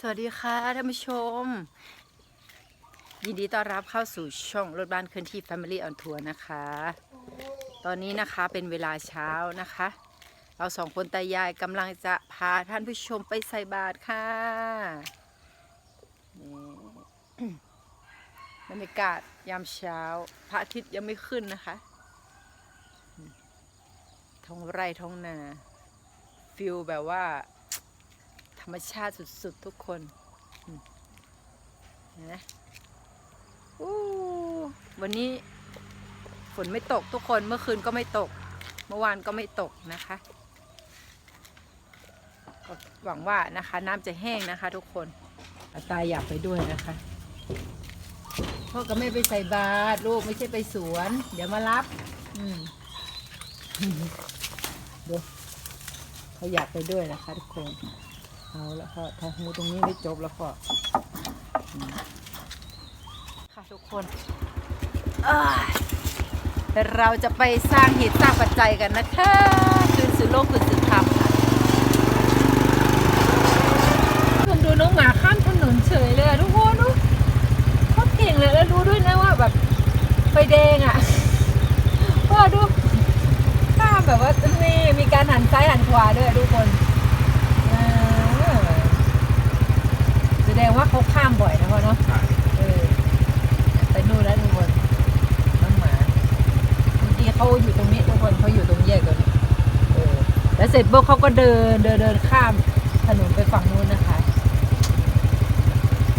สวัสดีค่ะท่านผู้ชม ยินดีต้อนรับเข้าสู่ช่องรถบ้านเคลื่อนที่ Family on Tour นะคะ ตอนนี้นะคะเป็นเวลาเช้านะคะ เราสองคนตายายกำลังจะพาท่านผู้ชมไปใส่บาตรค่ะนี่บรรยากาศยามเช้า พระอาทิตย์ยังไม่ขึ้นนะคะ ท้องไร่ท้องนาฟิลแบบว่า รรมชาติสุดๆทุกคนเห็นไหมวันนี้ฝนไม่ตกทุกคนเมื่อคืนก็ไม่ตก เมื่อวานก็ไม่ตกนะคะก็หวังว่านะคะน้ำจะแห้งนะคะทุกคนอาตาอยากไปด้วยนะคะพ่อก็ไม่ไปใส่บาตรลูกไม่ใช่ไปสวน เดี๋ยวมารับ อืมดูเขาอยากไปด้วยนะคะทุกคน เอาแล้วก็ทาหูตรงนี้ไม่จบแล้วก็ค่ะทุกคนเเราจะไปสร้างเหตุสร้างปัจจัยกันนะคะคืนสู่โลกคืนสู่ธรรมค่ะคุณดูน้องหมาข้ามถนนเฉยเลยทุกคนดูเขาเก่งเลยแล้วรู้ด้วยนะว่าแบบไฟแดงอะก็ดูข้ามแบบว่านี่มีการหันซ้ายหันขวาด้วยทุกคน อ่าแส ดงว่าเขาข้ามบ่อยนะพ่อเนาะใช่เออไปนู่นแล้วทุกคนน้องหมาบางทีเขาอยู่ตรงนี้ทุกคนเขาอยู่ตรงแยกตรงนี้เออแล้วเสร็จปุ๊บเขาก็เดินเดินเดินข้ามถนนไปฝั่งนู้นนะคะ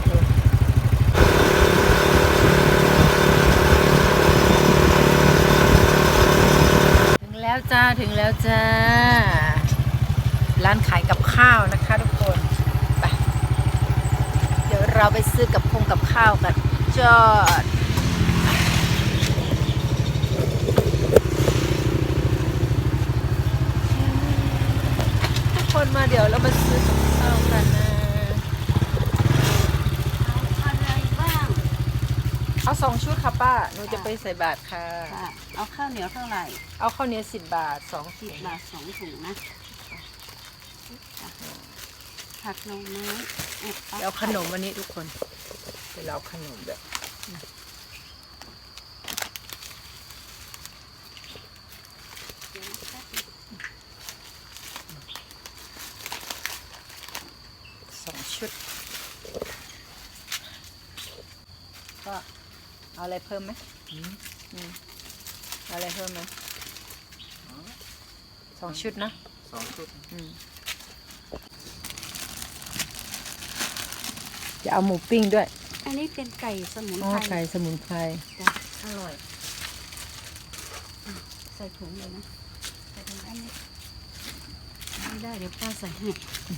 เออถึงแล้วจ้าถึงแล้วจ้า ร้านขายกับข้าวนะคะทุกคนไป เดี๋ยวเราไปซื้อกับพงกับข้าวกันจอดทุกคนมาเดี๋ยวเรามาซื้อกับข้าวกันนะอะไรบ้างเอาสองชุดค่ะป้าหนูจะไปใส่บาตรค่ะ ค่ะเอาข้าวเหนียวเท่าไหร่เอาข้าวเหนียวสิบบาทสองสิถุบงบาทสองถุงนะผักลงไม้แอบ เดี๋ยวเอาขนมวันนี้ทุกคนเดี๋ยวเราเอาขนมแบบสองชุด ก็เอาอะไรเพิ่มไหมอืมเอาอะไรเพิ่มไหมสองชุดนะสองชุด อืม จะเอาหมูปิ้งด้วย อันนี้เป็นไก่สมุนอ๋อไพรไก่สมุนไพรจ้ะอร่อยใส่ถุงเลยนะใส่ถุงอันนี้ไม่ได้เดี๋ยวป้าใส่ให้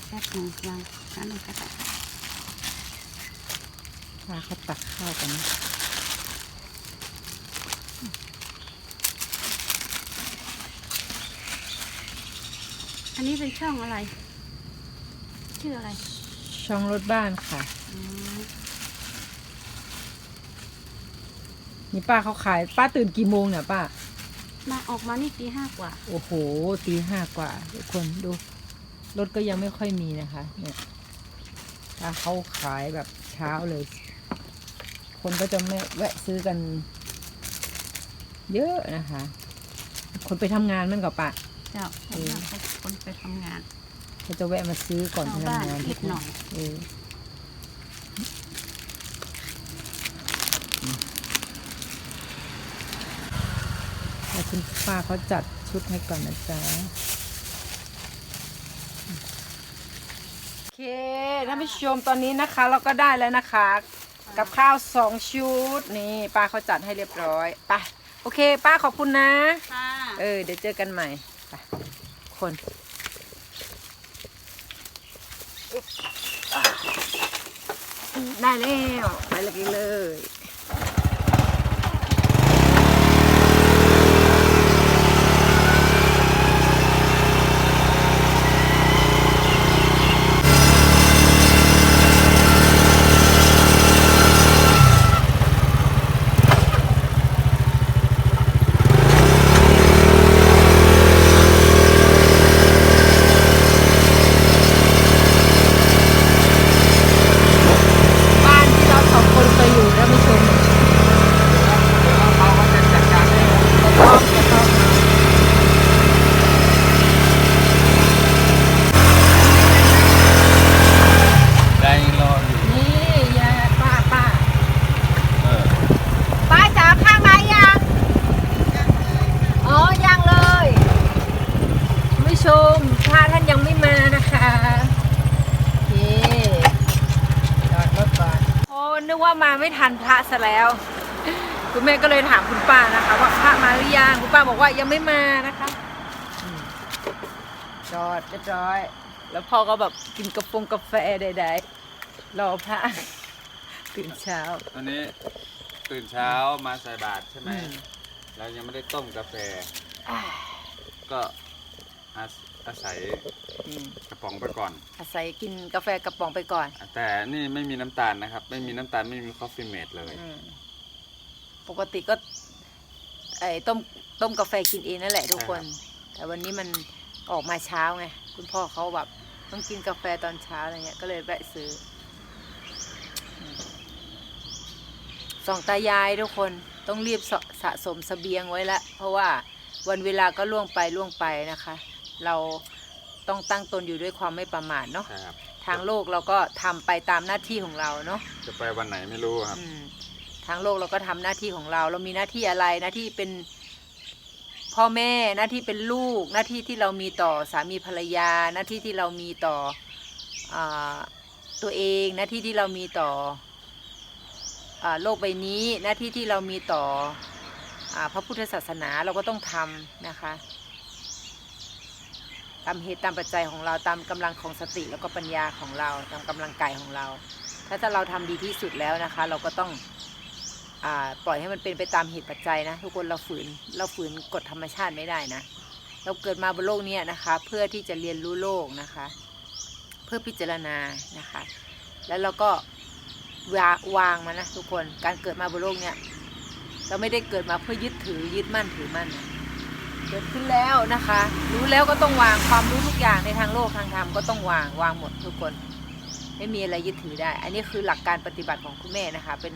แป๊บหนึงวางน้ำมันกระดาษพาเขาตักข้าวกันนะอันนี้เป็นช่องอะไร ชื่ออะไร ช่องรถบ้านค่ะอ๋อ นี่ป้าเขาขาย ป้าตื่นกี่โมงเนี่ยป้า มาออกมานี่ตีห้ากว่า โอ้โหตีห้ากว่าทุกคนดู รถก็ยังไม่ค่อยมีนะคะ เนี่ยถ้าเขาขายแบบเช้าเลย คนก็จะไม่แวะซื้อกัน เยอะนะคะ คนไปทำงานมันกับปะเจ้าผมว่าเขาคนไปทำงานเขาจะแวะมาซื้อก่อนไปชาวบ้านทำงานนิดหน่อยเออ คุณป้าเขาจัดชุดให้ก่อนนะจ๊ะโอเคท่านผู้ชมตอนนี้นะคะเราก็ได้แล้วนะคะ กับข้าวสองชุดนี่ป้าเขาจัดให้เรียบร้อยไปโอเค ป้าขอบคุณนะ ค่ะเออ เดี๋ยวเจอกันใหม่ไปคนอึ๊บอะได้แล้ว ไปเลยเลย ว่ามาไม่ทันพระซะแล้ว คุณแม่ก็เลยถามคุณป้านะคะ ว่าพระมาหรือยังคุณป้าบอกว่ายังไม่มานะคะอืมจอดเรียบร้อย แล้วพ่อก็แบบกินกระโปรงกาแฟใดๆรอพระ ตื่นเช้า ตอนนี้ตื่นเช้ามาใส่บาตรใช่ไหมอืมเรายังไม่ได้ต้มกาแฟอ่าก็อาศ อาศัยอืมกระป๋องไปก่อน อาศัยกินกาแฟกระป๋องไปก่อนแต่นี่ไม่มีน้ำตาลนะครับ ไม่มีน้ำตาลไม่มีคอฟฟี่เมดเลย อืมปกติก็ไอ้ต้มต้มกาแฟกินเองนั่นแหละทุกคน แต่วันนี้มันออกมาเช้าไง คุณพ่อเขาแบบต้องกินกาแฟตอนเช้าอะไรเงี้ยก็เลยแวะซื้ออืมสองตายายทุกคนต้องรีบสะสะสมเสบียงไว้ละเพราะว่าวันเวลาก็ล่วงไปล่วงไปนะคะ เราต้องตั้งตนอยู่ด้วยความไม่ประมาทเนาะใช่ครับทางโลกเราก็ทำไปตามหน้าที่ของเราเนาะจะไปวันไหนไม่รู้ครับ อืมทางโลกเราก็ทำหน้าที่ของเรา เรามีหน้าที่อะไรหน้าที่เป็นพ่อแม่หน้าที่เป็นลูก หน้าที่ที่เรามีต่อสามีภรรยา หน้าที่ที่เรามีต่ออาตัวเองหน้าที่ที่เรามีต่ออาโลกใบนี้ หน้าที่ที่เรามีต่ออาพระพุทธศาสนาเราก็ต้องทำนะคะตามเหตุตามปัจจัยของเราตามกำลังของสติแล้วก็ปัญญาของเราตามกำลังกายของเรา ถ้าถ้าเราทำดีที่สุดแล้วนะคะ เราก็ต้องอปล่อยให้มันเป็นไปตามเหตุปัจจัยนะ ทุกคนเราฝืนเราฝืนกฎธรรมชาติไม่ได้นะ เราเกิดมาบนโลกนี้นะคะ เพื่อที่จะเรียนรู้โลกนะคะ เพื่อพิจารณานะคะ แล้วเราก็วาวางมันนะทุกคนการเกิดมาบนโลกเนี้ยเราไม่ได้เกิดมาเพื่อยึดถือยึดมั่นถือมั่นนะ เกิดขึ้นแล้วนะคะ รู้แล้วก็ต้องวางความรู้ทุกอย่างในทางโลกทางธรรมก็ต้องวางวางหมดทุกคน ไม่มีอะไรยึดถือได้ อันนี้คือหลักการปฏิบัติของคุณแม่นะคะ เป็น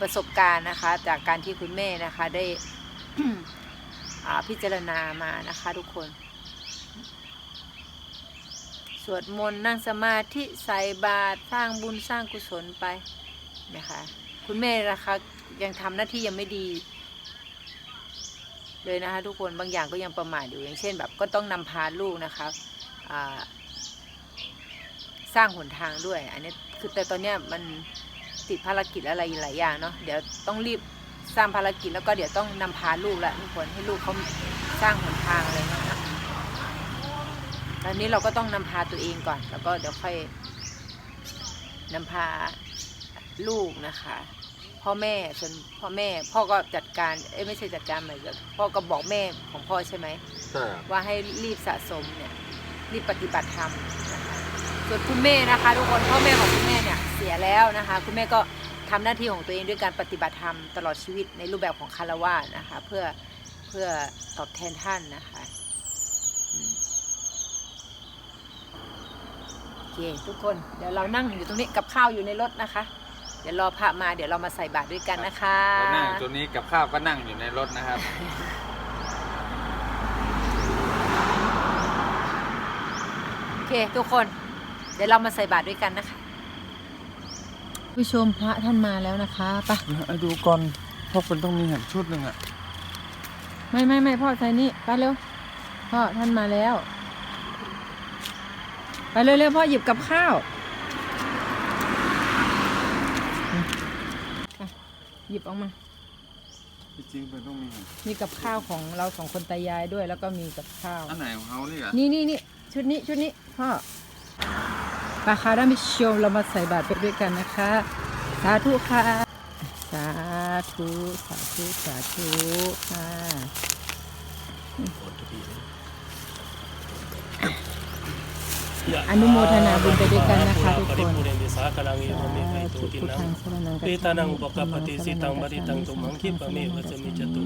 ประสบการณ์นะคะ จากการที่คุณแม่นะคะได้พิจารณามานะคะทุกคน สวดมนต์นั่งสมาธิใส่บาตรสร้างบุญสร้างกุศลไปนะคะ คุณแม่นะคะยังทำหน้าที่ยังไม่ดี เลยนะคะทุกคนบางอย่างก็ยังประมาทอยู่อย่างเช่น แบบก็ต้องนำพาลูกนะคะสร้างหนทางด้วย อันนี้คือแต่ตอนเนี้ยมันติดภารกิจอะไรหลายอย่างเนาะเดี๋ยวต้องรีบสร้างภารกิจแล้วก็เดี๋ยวต้องนำพาลูกละทุกคนให้ลูกเขาสร้างหนทางอะไรเงี้ยนะตอนนี้เราก็ต้องนำพาตัวเองก่อน แล้วก็เดี๋ยวค่อยนำพาลูกนะคะ พ่อแม่ส่วนพ่อแม่ พ่อก็จัดการเอ้ยไม่ใช่จัดการหมายถึงพ่อก็บอกแม่ของพ่อใช่ไหมใช่ครับว่าให้รีบสะสมเนี่ยรีบปฏิบัติธรรมนะคะส่วนคุณแม่นะคะ ทุกคนพ่อแม่ของคุณแม่เนี่ยเสียแล้วนะคะ คุณแม่ก็ทำหน้าที่ของตัวเองด้วยการปฏิบัติธรรมตลอดชีวิตในรูปแบบของคารวะนะคะ เพื่อเพื่อตอบแทนท่านนะคะอืมโอเคทุกคนเดี๋ยวเรานั่งอยู่ตรงนี้กับข้าวอยู่ในรถนะคะ เดี๋ยวรอพระมาเดี๋ยวเรามาใส่บาตรด้วยกันนะคะเรานั่งอยู่ตัวนี้กับข้าวก็นั่งอยู่ในรถนะครับ โอเคทุกคน เดี๋ยวเรามาใส่บาตรด้วยกันนะคะผู้ชมพระท่านมาแล้วนะคะไปไอ้ดูก่อนเพราะมันต้องมีแหมชุดหนึ่งอะไม่ไม่ไม่พ่อใส่นี่ไปเร็วพ่อท่านมาแล้ว ไปเร็วเร็วพ่อหยิบกับข้าวอะ หยิบออกมา จริงๆมันต้องมีแหมมีกับข้าวของเราสองคนตายายด้วย แล้วก็มีกับข้าว อันไหนของเขานี่อะนี่นี่นี่ชุดนี้ชุดนี้พ่อปาคาด้านผู้ชมเรามาใส่บาตรไปด้วยกันนะคะ สาธุค่ะ สาธุ สาธุ สาธุค่ะ อนุโมทนาบุญไปด้วยกันนะคะทุกคนสาธุพุทธังสรนังเปตานังอุปกปปติสิตังบริตังตุมังคิปะเมวะสมิจตุ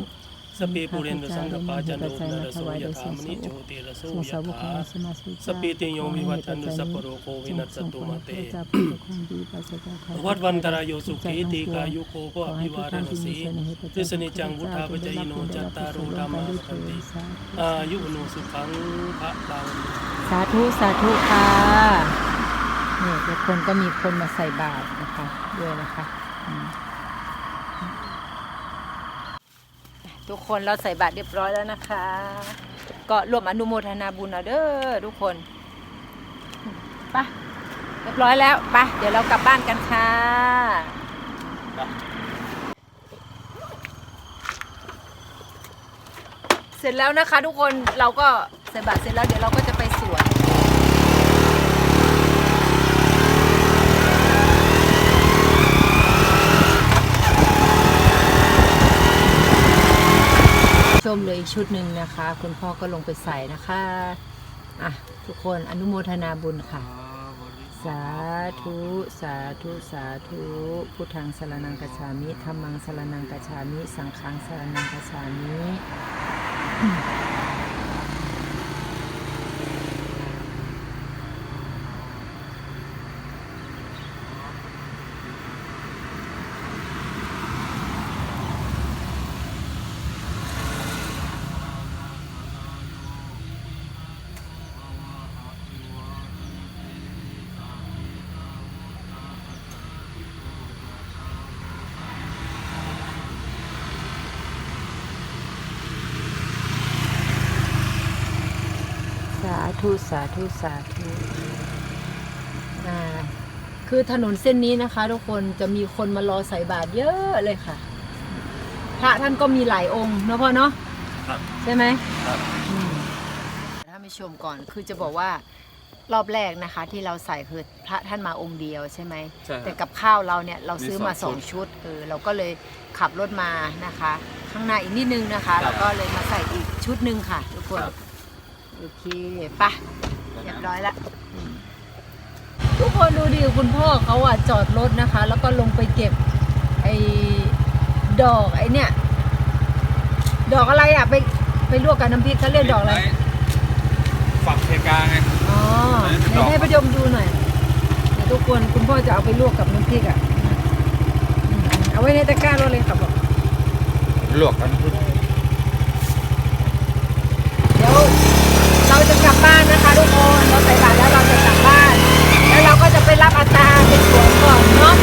สปีปุเรนตุสังกปาจันโนนรโสยถามณิโชติรโสทรงยสาวกขถาองสมาสิสปีติโยวิวัชันตุสัพพโรโควินัสสตุมาเตพระเจ้าผู้ปกครองดีปราศจากภัยวัดวันตรายโยสุขีตีกายุโกภะอภิวารณสีทิสนิจังวุธาปจายโนจัตตารุธรรมาสันติอายุโนสุขังพระลังสาธุสาธุค่ะเนี่ยทุกคนก็มีคนมาใส่บาตรนะคะด้วยนะคะอืม ทุกคนเราใส่บาตรเรียบร้อยแล้วนะคะ ก็รวมอนุโมทนาบุญเอาเด้อทุกคนไปเรียบร้อยแล้วไปเดี๋ยวเรากลับบ้านกันค่ะเสร็จแล้วนะคะ ทุกคนเราก็ใส่บาตรเสร็จแล้วเดี๋ยวเราก็จะไปสวน ชมเลย อีกชุดหนึ่งนะคะ คุณพ่อก็ลงไปใส่นะคะอะทุกคนอนุโมทนาบุญค่ะ สาธุ สาธุ สาธุพุทธังสรนังกัจฉามิธรรมังสรนังกัจฉามิ สังฆังสรนังกัจฉามิ ธุสาธุสาธุอ่าคือถนนเส้นนี้นะคะ ทุกคนจะมีคนมารอใส่บาตรเยอะเลยค่ะ พระท่านก็มีหลายองค์เนาะพ่อเนาะครับ ใช่ไหมครับอืมถ้าไม่ชมก่อนคือจะบอกว่ารอบแรกนะคะ ที่เราใส่คือพระท่านมาองค์เดียวใช่ไหม ใช่คแต่รับกับข้าวเราเนี่ยเราซื้อมามีสสอองงชุดเออเราก็เลยขับรถมานะคะ ข้างหน้าอีกนิดนึงนะคะ ครับแล้วก็เลยมาใส่อีกชุดหนึ่งค่ะทุกคนครับ โอเคปะเรียบร้อยละอืมทุกคนดูดิคุณพ่อเขาอะจอดรถนะคะ แล้วก็ลงไปเก็บไอ้ดอกไอ้เนี่ย ดอกอะไรอะไปไปลวกกับน้ำพริกเขาเรียกดอกอะไรฝักเพกาไงอ๋ออันนี้เป็นไหนดอกให้ประยมดูหน่อยเดี๋ยวทุกคนคุณพ่อจะเอาไปลวกกับน้ำพริกอะอืมเอาไว้ในตะกร้ารถเลยค่ะบอกลวกกันพุทเดี๋ยว เราจะกลับบ้านนะคะทุกคนเราใส่บาตรแล้วเราจะกลับบ้าน แล้วเราก็จะไปรับอาตาเป็นสวนก่อนเนาะ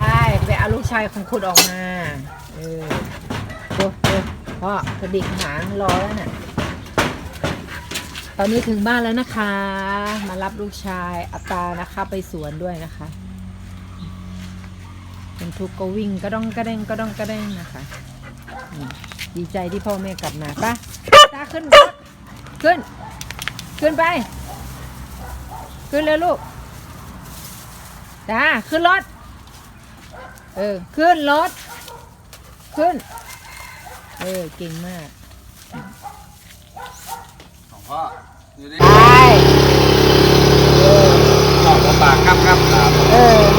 ใช่ไปเอาลูกชายของคุณออกมาเออโอ้โหพ่อกระดิกหางรอแล้วน่ะตอนนี้ถึงบ้านแล้วนะคะ มารับลูกชายอัตานะคะ ไปสวนด้วยนะคะ เป็นทุกข์ก็วิ่งก็ต้องกระเด้งก็ต้องกระเด้งนะคะอืมดีใจที่พ่อแม่กลับมาปะตาขึ้นรถขึ้น ขึ้นไป ขึ้นเลยลูกตาขึ้นรถเออขึ้นรถขึ้น เออเก่งมากของพ่ออยู่ดิไปเออหลอกว่าปากครับครับครับเออ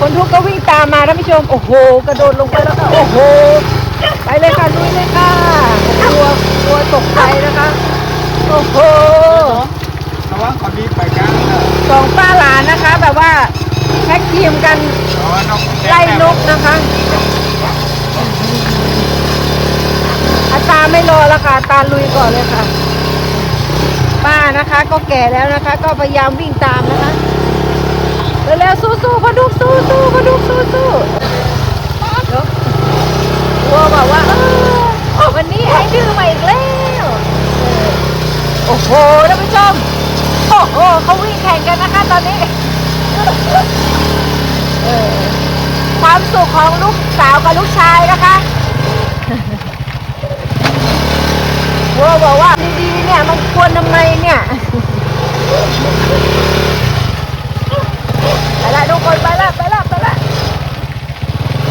คนทุกข์ก็วิ่งตามมาท่านผู้ชม โอ้โห กระโดดลงไปแล้วก็โอ้โห ไปเลยค่ะลุยเลยค่ะกลัวกลัวตกใจนะคะ โอ้โหระวังเขาดีไปกันนะสองป้าหลานนะคะ แบบว่าแท็กทีมกันเพราะว่านกไล่นกนะคะ อาตาไม่รอแล้วค่ะ ตาลุยก่อนเลยค่ะ ป้านะคะก็แก่แล้วนะคะ ก็พยายามวิ่งตามนะคะ เร็วๆสู้ๆพดุกสู้ๆพดุกสู้ๆเดี๋ยววัวบอกว่าเออวันนี้ไอ้ดื้อมาอีกแล้วโอ้โหท่านผู้ชมโอ้โหเขาวิ่งแข่งกันนะคะตอนนี้เออความสุขของลูกสาวกับลูกชายนะคะวัวบอกว่าดีๆเนี่ยมันควรทำไมเนี่ย ละทุกคนไปละไปละไปละ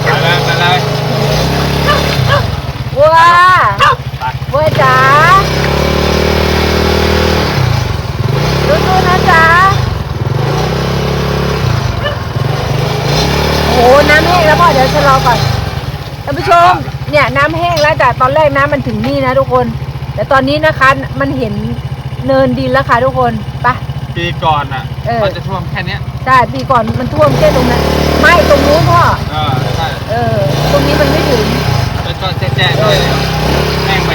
ไปเลยไปเลยวัววัวจ๋าสู้ๆนะจ๊ะโอ้โหน้ำแห้งแล้วพ่อเดี๋ยวชะลอก่อนท่านผู้ชมเนี่ยน้ำแห้งแล้วจากตอนแรกน้ำมันถึงนี่นะทุกคน แต่ตอนนี้นะคะมันเห็นเนินดินแล้วค่ะทุกคนไปปีก่อนอะเออ มันจะท่วมแค่เนี้ย ใช่ปีก่อนมันท่วมแค่ตรงนั้นไม่ตรงนู้นพ่ออ่าใช่เออ ตรงนี้มันไม่ถึงแล้วก็แจ๊งด้วยแห้งไป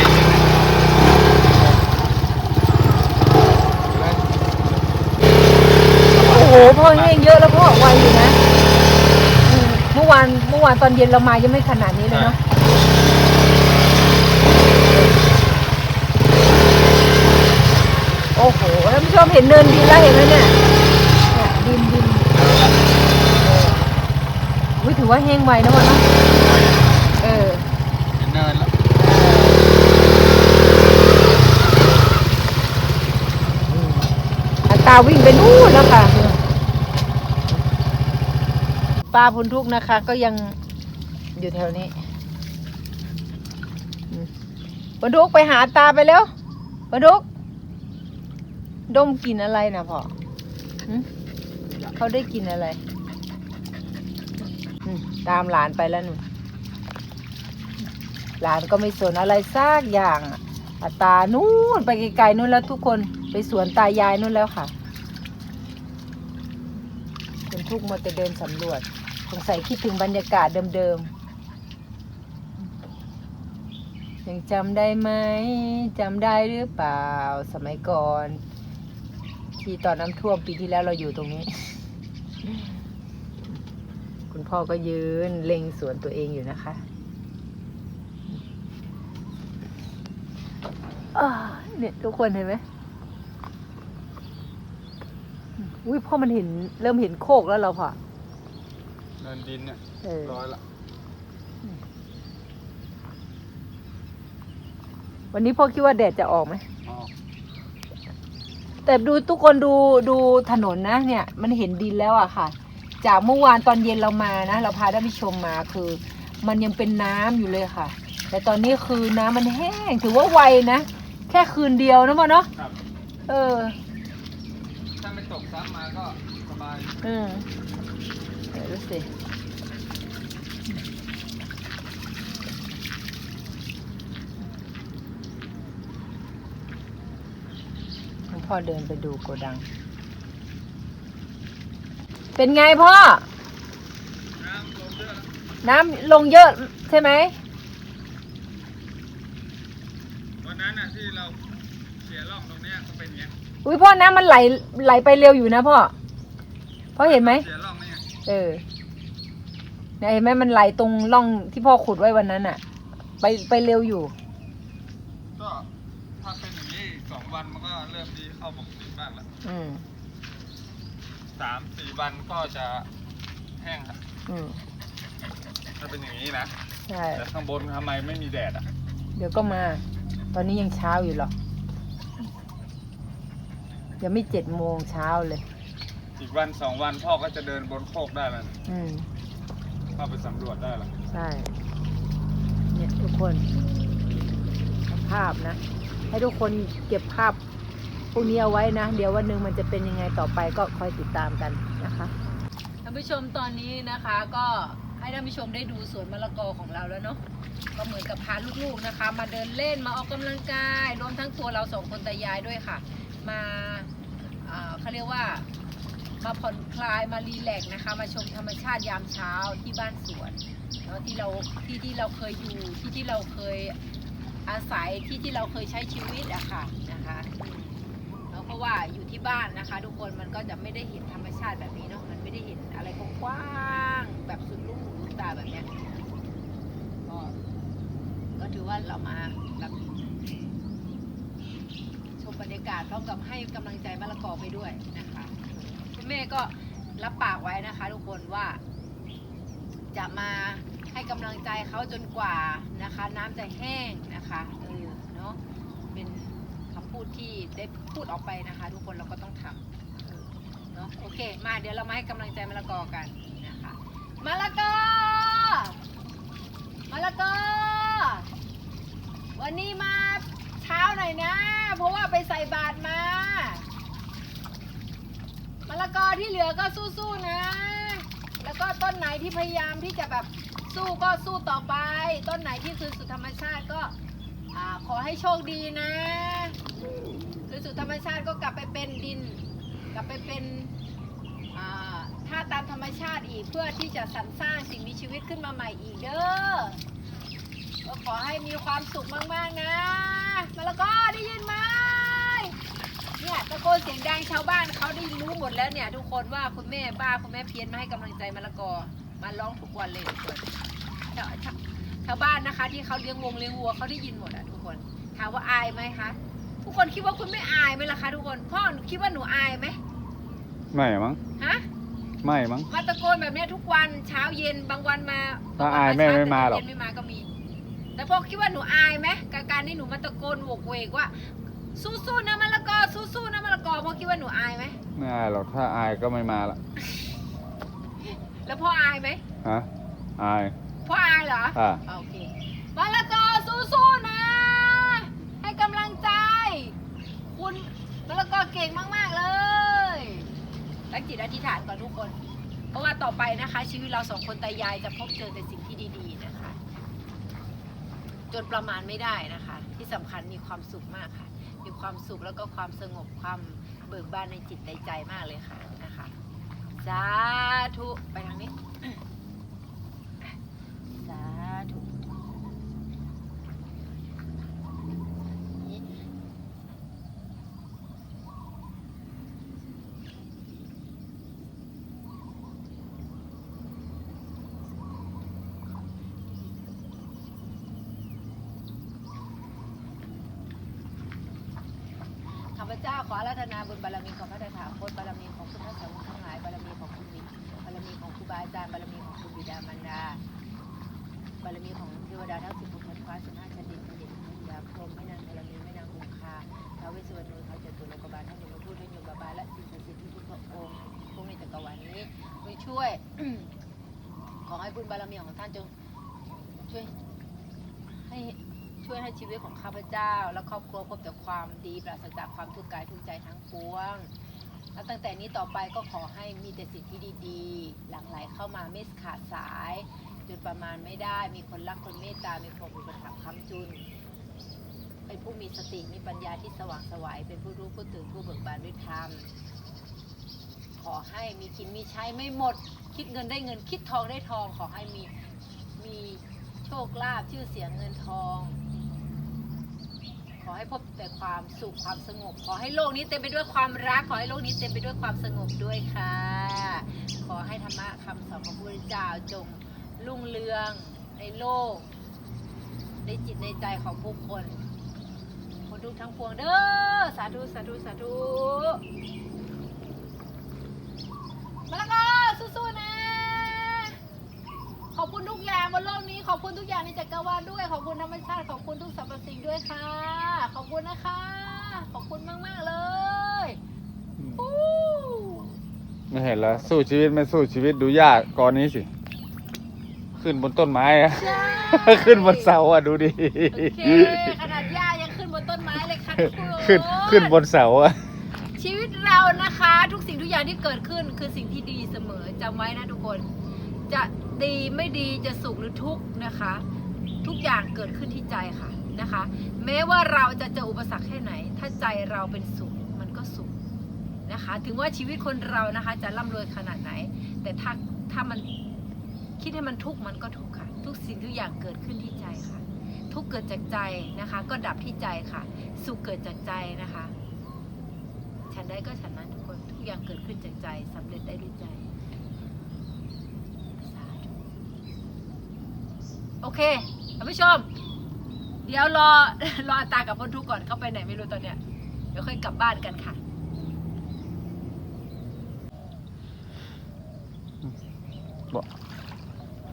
โอ้โหพ่อแห้งเยอะแล้วพ่อไวอยู่นะเมื่อวานเมื่อวานตอนเย็นเรามายังไม่ขนาดนี้เลยเนาะโอ้โหท่านผู้ชมเห็นเนินดินแล้วเห็นไหมเนี่ย อุ้ยถือว่าแห้งไวนะวันเนาะเออเป็นเนินแล้วอัตราวิ่งไปนู่นแล้วค่ะป้าพุนทุกนะคะ ก็ยังอยู่แถวนี้อืมพุนทุกไปหาตาไปแล้วพุนทุกดมกลินอะไรนะพ่อหึเขาได้กลินอะไรอืม ตามหลานไปแล้วหนูหลานก็ไม่สนอะไรซากอย่างอะอัตานู่นไปไกลๆนู่นแล้วทุกคนไปสวนตายายนู่นแล้วค่ะเป็นทุกข์มาแต่เดินสำรวจสงสัยคิดถึงบรรยากาศเดิมๆยังจำได้ไหมจำได้หรือเปล่าสมัยก่อน ที่ตอนน้ำท่วมปีที่แล้วเราอยู่ตรงนี้ คุณพ่อก็ยืนเล็งสวนตัวเองอยู่นะคะอ่าเนี่ยทุกคนเห็นไหมอุ้ยพ่อมันเห็นเริ่มเห็นโคกแล้วเราพอเนินดินเนี่ยเออร้อยละ วันนี้พ่อคิดว่าแดดจะออกไหมอ๋อแต่ดูทุกคนดูดูถนนนะเนี่ย มันเห็นดินแล้วอะค่ะ จากเมื่อวานตอนเย็นเรามานะ เราพาท่านผู้ชมมาคือ มันยังเป็นน้ำอยู่เลยค่ะ แต่ตอนนี้คือน้ำมันแห้งถือว่าไวนะ แค่คืนเดียวนะมอเนาะครับเออถ้าไม่ตกซ้ำมาก็สบายอืมเดี๋ยวดูสิหลวงพ่อเดินไปดูโกดัง เป็นไงพ่อน้ำลงเยอะแล้วน้ำลงเยอะใช่ไหมวันนั้นน่ะที่เราเสียร่องตรงเนี้ยก็เป็นอย่างเงี้ยอุ้ยพ่อน้ำมันไหลไหลไปเร็วอยู่นะพ่อพ่อเห็นไหมเสียร่องนี่ไงเออเนี่ยเห็นไหมมันไหลตรงร่องที่พ่อขุดไว้วันนั้นอะไปไปเร็วอยู่ ก็ถ้าเป็นอย่างนี้อีกสองวันมันก็เริ่มดีเข้าปกติบ้างแล้ว อืม สามสี่วันก็จะแห้งครับอืมถ้าเป็นอย่างนี้นะ ใช่ แต่ข้างบนทำไมไม่มีแดดอะ เดี๋ยวก็มา ตอนนี้ยังเช้าอยู่หรอก ยังไม่เจ็ดโมงเช้าเลย อีกวันสองวันพ่อก็จะเดินบนโคกได้แล้วอืม เข้าไปสำรวจได้แล้วใช่ เนี่ยทุกคน ภาพนะ ให้ทุกคนเก็บภาพ พวกนี้เอาไว้นะ เดี๋ยววันหนึ่งมันจะเป็นยังไงต่อไปก็คอยติดตามกันนะคะท่านผู้ชมตอนนี้นะคะก็ให้ท่านผู้ชมได้ดูสวนมะละกอของเราแล้วเนาะก็เหมือนกับพาลูกๆนะคะ มาเดินเล่นมาออกกำลังกายรวมทั้งตัวเราสองคนตายายด้วยค่ะ มาอ่าเขาเรียกว่ามาผ่อนคลายมารีแลกซ์นะคะ มาชมธรรมชาติยามเช้าที่บ้านสวนที่เราที่ที่เราเคยอยู่ที่ที่เราเคยอาศัยที่ที่เราเคยใช้ชีวิตอะค่ะนะคะเนาะเพราะ ว่าอยู่ที่บ้านนะคะ ทุกคนมันก็จะไม่ได้เห็นธรรมชาติแบบนี้เนาะมันไม่ได้เห็นอะไรกว้างแบบสุดลูกหูลูกตาแบบเนี้ยก็ก็ถือว่าเรามาแบบชมบรรยากาศพร้อมกับให้กำลังใจมะละกอไปด้วยนะคะคุณแม่ก็รับปากไว้นะคะ ทุกคนว่า จะมาให้กำลังใจเขาจนกว่านะคะ น้ำจะแห้งนะคะเออเนาะเป็นคำพูด ที่ได้พูดออกไปนะคะ ทุกคนเราก็ต้องทำเนาะโอเค มาเดี๋ยวเรามาให้กำลังใจมะละกอกันนะคะมะละกอมะละกอวันนี้มาเช้าหน่อยนะ เพราะว่าไปใส่บาตรมามะละกอที่เหลือก็สู้ๆนะ แล้วก็ต้นไหนที่พยายามที่จะแบบสู้ก็สู้ต่อไป ต้นไหนที่คืนสู่ธรรมชาติก็ขอให้โชคดีนะ สู่ธรรมชาติก็กลับไปเป็นดิน กลับไปเป็นอ่าท่าตามธรรมชาติอีกเพื่อที่จะสรรสร้างสิ่งมีชีวิตขึ้นมาใหม่อีกเด้อก็ขอให้มีความสุขมากๆนะมะละกอได้ยินไหมเนี่ยตะโกนเสียงดังชาวบ้านเขาได้รู้หมดแล้วเนี่ย ทุกคนว่าคุณแม่ป้าคุณแม่เพี้ยนมาให้กำลังใจมะละกอมาร้องทุกวันเลยทุกคนชาวบ้านนะคะ ที่เขาเลี้ยงวงเลี้ยงวัวเขาได้ยินหมดอะทุกคนถามว่าอายไหมคะ ทุกคนคิดว่าคุณไม่อายไหมล่ะคะทุกคนพ่อหนูคิดว่าหนูอายไหมไม่มั้งฮะไม่มั้งมาตะโกนแบบเนี้ยทุกวันเช้าเย็นบางวันมาถ้าบงวันอายแม่เช้ไม่มาหรอกเย็นไม่มาก็มี แต่พ่อคิดว่าหนูอายไหมกับการที่หนูมาตะโกนโวกเวกว่า สู้ๆนะมะละกอสู้ๆนะมะละกอพ่อคิดว่าหนูอายไหมไม่อายหรอกถ้าอายก็ไม่มาละแล้วพ่ออายไหมฮะอายพ่ออายเหรออ่าโอเคมะละกอสู้ๆนะ ให้กำลังใจ คุณมะละกอเก่งมาก ๆ เลยตั้งจิตอธิษฐานก่อนทุกคน เพราะว่าต่อไปนะคะ ชีวิตเราสองคนตายายจะพบเจอแต่สิ่งที่ดีๆนะคะ จนประมาณไม่ได้นะคะ ที่สำคัญมีความสุขมากค่ะ มีความสุขแล้วก็ความสงบความเบิกบานในจิตในใจมากเลยค่ะนะคะสาธุไปทางนี้ สาธุข้า พเจ้าขออาราธนาบุญบารมีของพระตถาคตบารมีของพุทธสาวกทั้งหลายบารมีของคุณบิดบารมีของครูบาอาจารย์บารมีของคุณบิดามารดาบารมีของเทวดาทั้งสิบหกชั้นฟ้าสิบห้าชั้น ข้าพเจ้า และครอบครัวพบแต่ความดีปราศจากความทุกข์กายทุกข์ใจทั้งปวง และตั้งแต่นี้ต่อไปก็ขอให้มีแต่สิ่งที่ดีๆ หลั่งไหลเข้ามาไม่ขาดสายจนประมาณไม่ได้ มีคนรักคนเมตตา มีคนอุปถัมภ์ค้ำจุน เป็นผู้มีสติมีปัญญาที่สว่างไสวัยเป็นผู้รู้ผู้ตื่นผู้เบิกบานด้วยธรรมขอให้มีกินมีใช้ไม่หมด คิดเงินได้เงินคิดทองได้ทอง ขอให้มีมีโชคลาภชื่อเสียงเงินทอง อให้พบแต่ความสุขความสงบ ขอให้โลกนี้เต็มไปด้วยความรัก ขอให้โลกนี้เต็มไปด้วยความสงบด้วยค่ะ ขอให้ธรรมะคำสอนของพระพุทธเจ้าจงรุ่งเรืองในโลก ในจิตในใจของผู้คนคนทุกทั้งปวงเด้อ สาธุ สาธุ สาธุมาแล้วก็สู้ๆนะ ขอบคุณทุกอย่างบนโลกนี้ ขอบคุณทุกอย่างในจักรวาลด้วย ขอบคุณธรรมชาติ ขอบคุณทุกสรรพสิ่งด้วยค่ะ คุณนะคะ ขอบคุณมากๆเลยอู้ไม่เห็นแล้วสู้ชีวิตไม่สู้ชีวิตดูยากก่อนนี้สิ ขึ้นบนต้นไม้อะใช่ขึ้นบนเสาอะดูดิโอเคขนาดหญ้ายังขึ้นบนต้นไม้เลยค่ะทุกคนขึ้นขึ้นบนเสาอะชีวิตเรานะคะ ทุกสิ่งทุกอย่างที่เกิดขึ้นคือสิ่งที่ดีเสมอจำไว้นะทุกคน จะดีไม่ดีจะสุขหรือทุกข์นะคะ ทุกอย่างเกิดขึ้นที่ใจค่ะ นะคะ แม้ว่าเราจะเจออุปสรรคแค่ไหน ถ้าใจเราเป็นสุขมันก็สุขนะคะ ถึงว่าชีวิตคนเรานะคะจะร่ำรวยขนาดไหน แต่ถ้าถ้ามันคิดให้มันทุกข์มันก็ทุกข์ค่ะ ทุกสิ่งทุกอย่างเกิดขึ้นที่ใจค่ะ ทุกเกิดจากใจนะคะ ก็ดับที่ใจค่ะ สุขเกิดจากใจนะคะฉันได้ก็ฉันนั้นทุกคนทุกอย่างเกิดขึ้นจากใจสำเร็จได้ด้วยใจโอเคท่านผู้ชม เดี๋ยวรอรออาตากับพ้นทุกข์ก่อนเข้าไปไหนไม่รู้ตอนเนี้ยเดี๋ยวค่อยกลับบ้านกันค่ะ บอก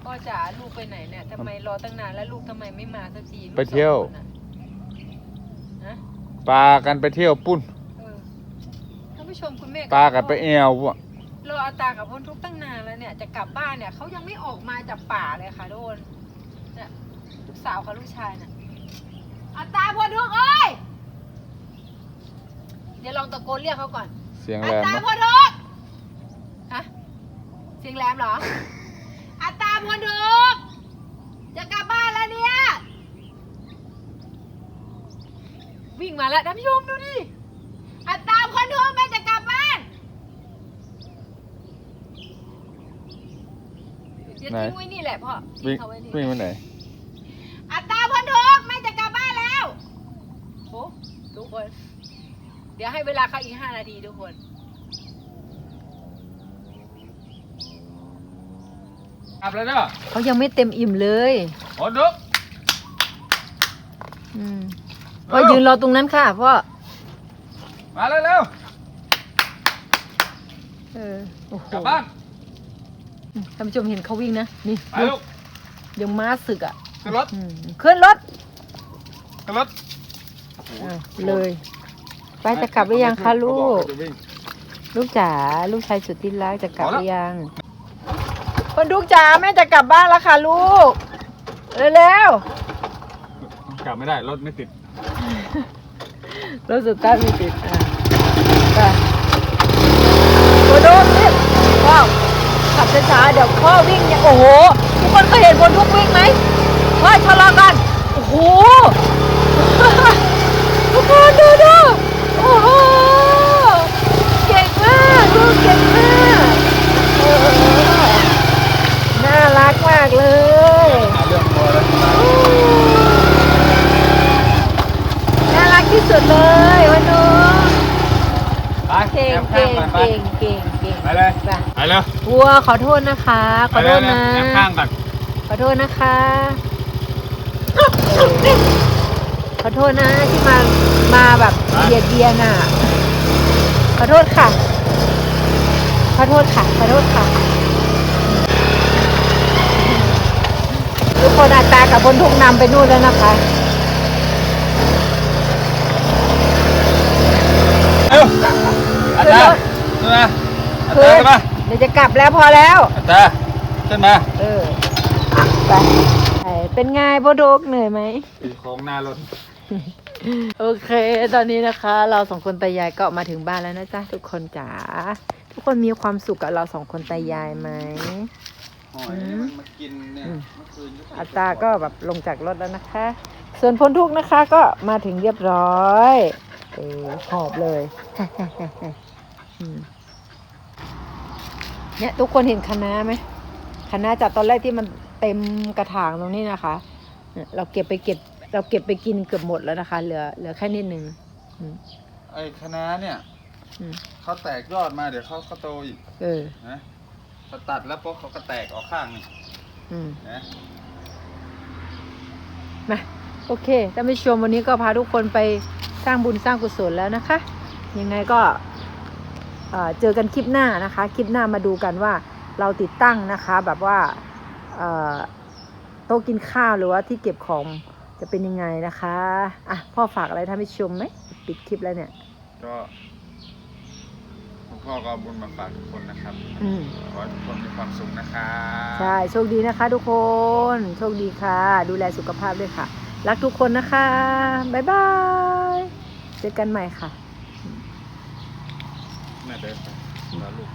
พ่อจ๋าลูกไปไหนเนี่ยทำไมรอตั้งนานแล้วลูกทำไมไม่มาสักทีลูกไปเที่ยว สองคนน่ะฮะปลากันไปเที่ยวปุ้นเออท่านผู้ชมคุณแม่ปลากันไปแอวอะรออาตากับพ้นทุกข์ตั้งนานแล้วเนี่ยจะกลับบ้านเนี่ยเขายังไม่ออกมาจากป่าเลยค่ะโดนเนี่ยลูกสาวกับลูกชายน่ะ อาตาพ้นทุกข์เอ้ย เดี๋ยวลองตะโกนเรียกเขาก่อน เสียงอาแรงตาปะพ้นทุกข์ฮะเสียงแหลมเหรออาตาพ้นทุกข์จะกลับบ้านแล้วเนี่ย วิ่งมาแล้วท่านผู้ชมดูดิอาตาพ้นทุกข์แม่จะกลับบ้านเดี๋ยวทิ้งไว้นี่แหละพ่อทิ้วิ่งงเขาไว้นี่ วิ่งไปไหน อัตราพ้นทุกข์แม่จะกลับบ้านแล้วโอ้ทุกคน เดี๋ยว ให้เวลาเขาอีกห้านาทีทุกคนกลับแล้วเนาะเขายังไม่เต็มอิ่มเลยโอ้ดุกอืมพ่อยืนรอตรงนั้นค่ะพ่อมาเร็วเออโอ้โหๆกลับบ้านท่านผู้ชมเห็นเขาวิ่งนะนี่ไปลูกยังม้าศึกอะขึ้นรถอืมขึ้นรถขึ้นรถอะเลย ไปจะกลับหรือยังคะลูกเขาบอกเขาจะวิ่งลูกจ๋าลูกชายสุดที่รักจะกลับพอหแล้วรือยังคนลูกจ๋าแม่จะกลับบ้านแล้วค่ะลูกเร็วกลับไม่ได้รถไม่ติดๆรถสุดท้ายไม่ติดอะไปโอ้โหนี่พ่อขับช้าๆเดี๋ยวพ่อวิ่งเนี่ยโอ้โหทุกคนเคยเห็นบนทุกวิ่งไหมพ่อชะลอกันโอ้โหทุกคนดูดูโอ้โหเก่งมากลูกเก่งมากโอ้โหน่า รักมากเลยหาเรื่องตัวแล้วน่ารักที่สุดเลยวันนู้ไปเก่งแอบข้าเก่งงก่อนไปเก่งเก่งเก่งไปเลยไปไปเร็ววัวขอโทษนะคะขไปอโทเร็วษนะแอบข้างก่อนขอโทษนะคะเออขอโทษนะที่มามาแบบเบียดเบียนอะ ขอโทษค่ะ ขอโทษค่ะ ขอโทษค่ะ ทุก คนอัตรากับบนทุกนำไปนู่นแล้วนะคะเร็วอาจารย์ขึ้นมาอาคืจารนย์ขึ้นมาเดี๋ยวจะกลับแล้วพอแล้วอาจารย์ขึ้นมาเอออะไปไปเป็นไงโบโดกเหนื่อยไหมตีโค้งหน้ารถโอเค ตอนนี้นะคะ เราสองคนตายายก็มาถึงบ้านแล้วนะจ๊ะทุกคนจ๋าทุกคนมีความสุขกับเราสองคนตายายไหมห อยนี่มันมากินเนี่ยอืมเมื่อคืนอัตราก็แบบลงจากรถแล้วนะคะ ส่วนพ้นทุกข์นะคะก็มาถึงเรียบร้อยเออหอบเลยอืมเนี่ยทุกคนเห็นคะน้าไหมคะน้าจากตอนแรกที่มันเต็มกระถางตรงนี้นะคะเนี่ยเราเก็บไปเก็บ เราเก็บไปกินเกือบหมดแล้วนะคะ เหลือเหลือแค่นิดนึงอืมไอ้คณะเนี่ยอืมเขาแตกยอดมาเดี๋ยวเขาก็โตอีก เออนะ พอตัดแล้วปุ๊บเขาก็แตกออกข้างหนึงอืมนะ มาโอเคท่านผู้ชมวันนี้ก็พาทุกคนไปสร้างบุญสร้างกุศลแล้วนะคะ ยังไงก็เอ่อเจอกันคลิปหน้านะคะ คลิปหน้ามาดูกันว่าเราติดตั้งนะคะ แบบว่าเอ่อโต๊ะกินข้าวหรือว่าที่เก็บของจะเป็นยังไงนะคะอะพ่อฝากอะไรท่านผู้ชมไหมปิดคลิปแล้วเนี่ย ก็หลวง พ่อก็เอาบุญมาฝากทุกคนนะครับอืม ขอให้ทุกคนมีความสุขนะครับใช่ โชคดีนะคะทุกคน โชคดีค่ะ ดูแลสุขภาพด้วยค่ะ รักทุกคนนะคะ บ๊ายบาย เจอกันใหม่ค่ะน่าเดินไปรอลูก